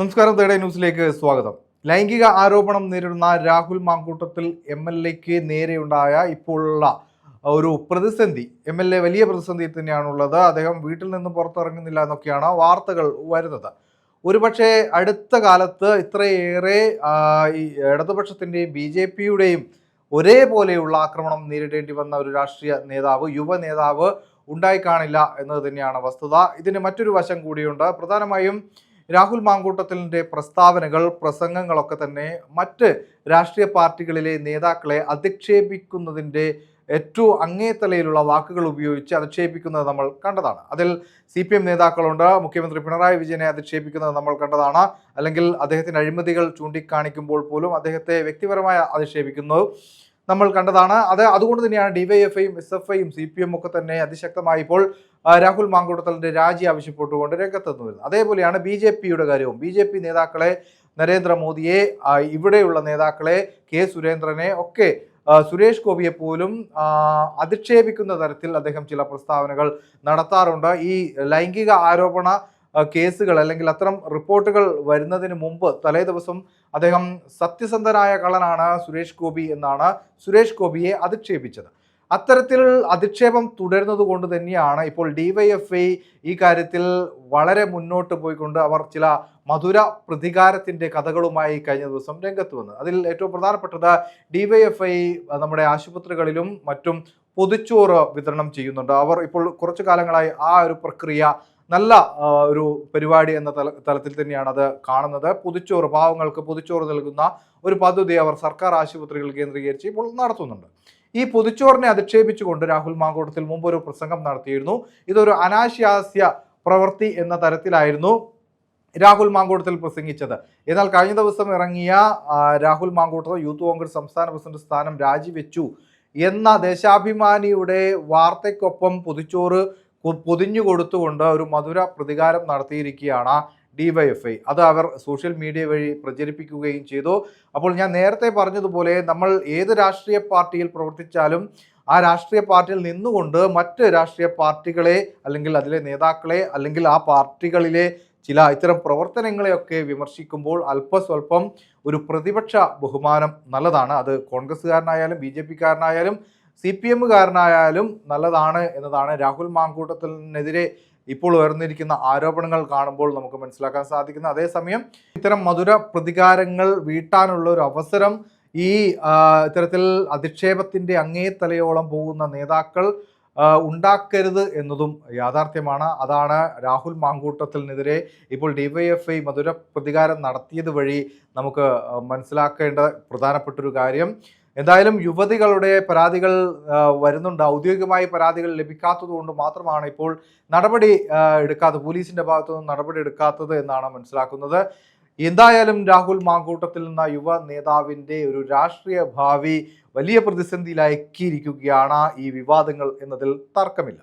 നമസ്കാരം തേടെ ന്യൂസിലേക്ക് സ്വാഗതം. ലൈംഗിക ആരോപണം നേരിടുന്ന രാഹുൽ മാങ്കൂട്ടത്തിൽ എം എൽ എക്ക് നേരെയുണ്ടായ ഇപ്പോഴുള്ള ഒരു പ്രതിസന്ധി. എം എൽ എ വലിയ പ്രതിസന്ധി തന്നെയാണുള്ളത്. അദ്ദേഹം വീട്ടിൽ നിന്ന് പുറത്തിറങ്ങുന്നില്ല എന്നൊക്കെയാണ് വാർത്തകൾ വരുന്നത്. ഒരുപക്ഷെ അടുത്ത കാലത്ത് ഇത്രയേറെ ഈ ഇടതുപക്ഷത്തിന്റെയും ബി ജെ പിയുടെയും ഒരേപോലെയുള്ള ആക്രമണം നേരിടേണ്ടി വന്ന ഒരു രാഷ്ട്രീയ നേതാവ് യുവ നേതാവ് ഉണ്ടായിക്കാണില്ല എന്നത് തന്നെയാണ് വസ്തുത. ഇതിന് മറ്റൊരു വശം കൂടിയുണ്ട്. പ്രധാനമായും രാഹുൽ മാങ്കൂട്ടത്തിലിന്റെ പ്രസ്താവനകൾ പ്രസംഗങ്ങളൊക്കെ തന്നെ മറ്റ് രാഷ്ട്രീയ പാർട്ടികളിലെ നേതാക്കളെ അധിക്ഷേപിക്കുന്നതിന്റെ ഏറ്റവും അങ്ങേത്തലയിലുള്ള വാക്കുകൾ ഉപയോഗിച്ച് അധിക്ഷേപിക്കുന്നത് നമ്മൾ കണ്ടതാണ്. അതിൽ സി പി എം നേതാക്കളുണ്ട്. മുഖ്യമന്ത്രി പിണറായി വിജയനെ അധിക്ഷേപിക്കുന്നത് നമ്മൾ കണ്ടതാണ്. അല്ലെങ്കിൽ അദ്ദേഹത്തിന്റെ അഴിമതികൾ ചൂണ്ടിക്കാണിക്കുമ്പോൾ പോലും അദ്ദേഹത്തെ വ്യക്തിപരമായി അധിക്ഷേപിക്കുന്നത് നമ്മൾ കണ്ടതാണ്. അത് അതുകൊണ്ട് തന്നെയാണ് ഡിവൈഎഫ്ഐയും എസ് എഫ് ഐയും സി പി എം ഒക്കെ തന്നെ അതിശക്തമായി ഇപ്പോൾ രാഹുൽ മാങ്കൂട്ടത്തലിന്റെ രാജി ആവശ്യപ്പെട്ടുകൊണ്ട് രംഗത്തെന്ന് അതേപോലെയാണ് ബി ജെ പിയുടെ കാര്യവും. ബി ജെ പി നേതാക്കളെ നരേന്ദ്രമോദിയെ ഇവിടെയുള്ള നേതാക്കളെ കെ സുരേന്ദ്രനെ ഒക്കെ സുരേഷ് ഗോപിയെ പോലും അധിക്ഷേപിക്കുന്ന തരത്തിൽ അദ്ദേഹം ചില പ്രസ്താവനകൾ നടത്താറുണ്ട്. ഈ ലൈംഗിക ആരോപണ കേസുകൾ അല്ലെങ്കിൽ അത്തരം റിപ്പോർട്ടുകൾ വരുന്നതിന് മുമ്പ് തലേ ദിവസം അദ്ദേഹം സത്യസന്ധനായ കള്ളനാണ് സുരേഷ് ഗോപി എന്നാണ് സുരേഷ് ഗോപിയെ അധിക്ഷേപിച്ചത്. അത്തരത്തിൽ അധിക്ഷേപം തുടരുന്നത് കൊണ്ട് തന്നെയാണ് ഇപ്പോൾ ഡിവൈഎഫ്ഐ ഈ കാര്യത്തിൽ വളരെ മുന്നോട്ട് പോയിക്കൊണ്ട് അവർ ചില മധുര പ്രതികാരത്തിന്റെ കഥകളുമായി കഴിഞ്ഞ ദിവസം രംഗത്ത് വന്നത്. അതിൽ ഏറ്റവും പ്രധാനപ്പെട്ടത് ഡിവൈഎഫ്ഐ നമ്മുടെ ആശുപത്രികളിലും മറ്റും പൊതിച്ചോറ് വിതരണം ചെയ്യുന്നുണ്ട്. അവർ ഇപ്പോൾ കുറച്ചു കാലങ്ങളായി ആ ഒരു പ്രക്രിയ നല്ല ഒരു പരിപാടി എന്ന തല തലത്തിൽ തന്നെയാണ് അത് കാണുന്നത്. പൊതിച്ചോറ് പാവങ്ങൾക്ക് പൊതിച്ചോറ് നൽകുന്ന ഒരു പദ്ധതി അവർ സർക്കാർ ആശുപത്രികൾ കേന്ദ്രീകരിച്ച് ഇപ്പോൾ നടത്തുന്നുണ്ട്. ഈ പൊതിച്ചോറിനെ അധിക്ഷേപിച്ചുകൊണ്ട് രാഹുൽ മാങ്കോട്ടത്തിൽ മുമ്പ് ഒരു പ്രസംഗം നടത്തിയിരുന്നു. ഇതൊരു അനാശാസ്യ പ്രവൃത്തി എന്ന തരത്തിലായിരുന്നു രാഹുൽ മാങ്കൂട്ടത്തിൽ പ്രസംഗിച്ചത്. എന്നാൽ കഴിഞ്ഞ ദിവസം ഇറങ്ങിയ രാഹുൽ മാങ്കൂട്ടത്തിൽ യൂത്ത് കോൺഗ്രസ് സംസ്ഥാന പ്രസിഡന്റ് സ്ഥാനം രാജിവെച്ചു എന്ന ദേശാഭിമാനിയുടെ വാർത്തയ്ക്കൊപ്പം പൊതിച്ചോറ് പൊതിഞ്ഞു കൊടുത്തുകൊണ്ട് ഒരു മധുര പ്രതികാരം നടത്തിയിരിക്കുകയാണ് ഡിവൈഎഫ്ഐ അത് അവർ സോഷ്യൽ മീഡിയ വഴി പ്രചരിപ്പിക്കുകയും ചെയ്തു. അപ്പോൾ ഞാൻ നേരത്തെ പറഞ്ഞതുപോലെ നമ്മൾ ഏത് രാഷ്ട്രീയ പാർട്ടിയിൽ പ്രവർത്തിച്ചാലും ആ രാഷ്ട്രീയ പാർട്ടിയിൽ നിന്നുകൊണ്ട് മറ്റ് രാഷ്ട്രീയ പാർട്ടികളെ അല്ലെങ്കിൽ അതിലെ നേതാക്കളെ അല്ലെങ്കിൽ ആ പാർട്ടികളിലെ ചില ഇത്തരം പ്രവർത്തനങ്ങളെയൊക്കെ വിമർശിക്കുമ്പോൾ അല്പസ്വല്പം ഒരു പ്രതിപക്ഷ ബഹുമാനം നല്ലതാണ്. അത് കോൺഗ്രസ്സുകാരനായാലും ബി ജെ പിക്കാരനായാലും സി പി എമ്മുകാരനായാലും നല്ലതാണ് എന്നതാണ് രാഹുൽ മാങ്കൂട്ടത്തിനെതിരെ ഇപ്പോൾ ഉയർന്നിരിക്കുന്ന ആരോപണങ്ങൾ കാണുമ്പോൾ നമുക്ക് മനസ്സിലാക്കാൻ സാധിക്കുന്നത്. അതേസമയം ഇത്തരം മധുര പ്രതികാരങ്ങൾ വീട്ടാനുള്ള ഒരു അവസരം ഈ ഇത്തരത്തിൽ അധിക്ഷേപത്തിന്റെ അങ്ങേ തലയോളം പോകുന്ന നേതാക്കൾ ഉണ്ടാക്കരുത് എന്നതും യാഥാർത്ഥ്യമാണ്. അതാണ് രാഹുൽ മാങ്കൂട്ടത്തിനെതിരെ ഇപ്പോൾ ഡിവൈഎഫ്ഐ മധുര പ്രതികാരം നടത്തിയത് വഴി നമുക്ക് മനസ്സിലാക്കേണ്ട പ്രധാനപ്പെട്ടൊരു കാര്യം. എന്തായാലും യുവതികളുടെ പരാതികൾ വരുന്നുണ്ട്. ഔദ്യോഗികമായി പരാതികൾ ലഭിക്കാത്തത് കൊണ്ട് മാത്രമാണ് ഇപ്പോൾ നടപടി എടുക്കാത്തത് പോലീസിന്റെ ഭാഗത്തു നിന്ന് നടപടി എടുക്കാത്തത് എന്നാണ് മനസ്സിലാക്കുന്നത്. എന്തായാലും രാഹുൽ മാങ്കൂട്ടത്തിൽ എന്ന യുവ നേതാവിന്റെ ഒരു രാഷ്ട്രീയ ഭാവി വലിയ പ്രതിസന്ധിയിലാക്കിയിരിക്കുകയാണ് ഈ വിവാദങ്ങൾ എന്നതിൽ തർക്കമില്ല.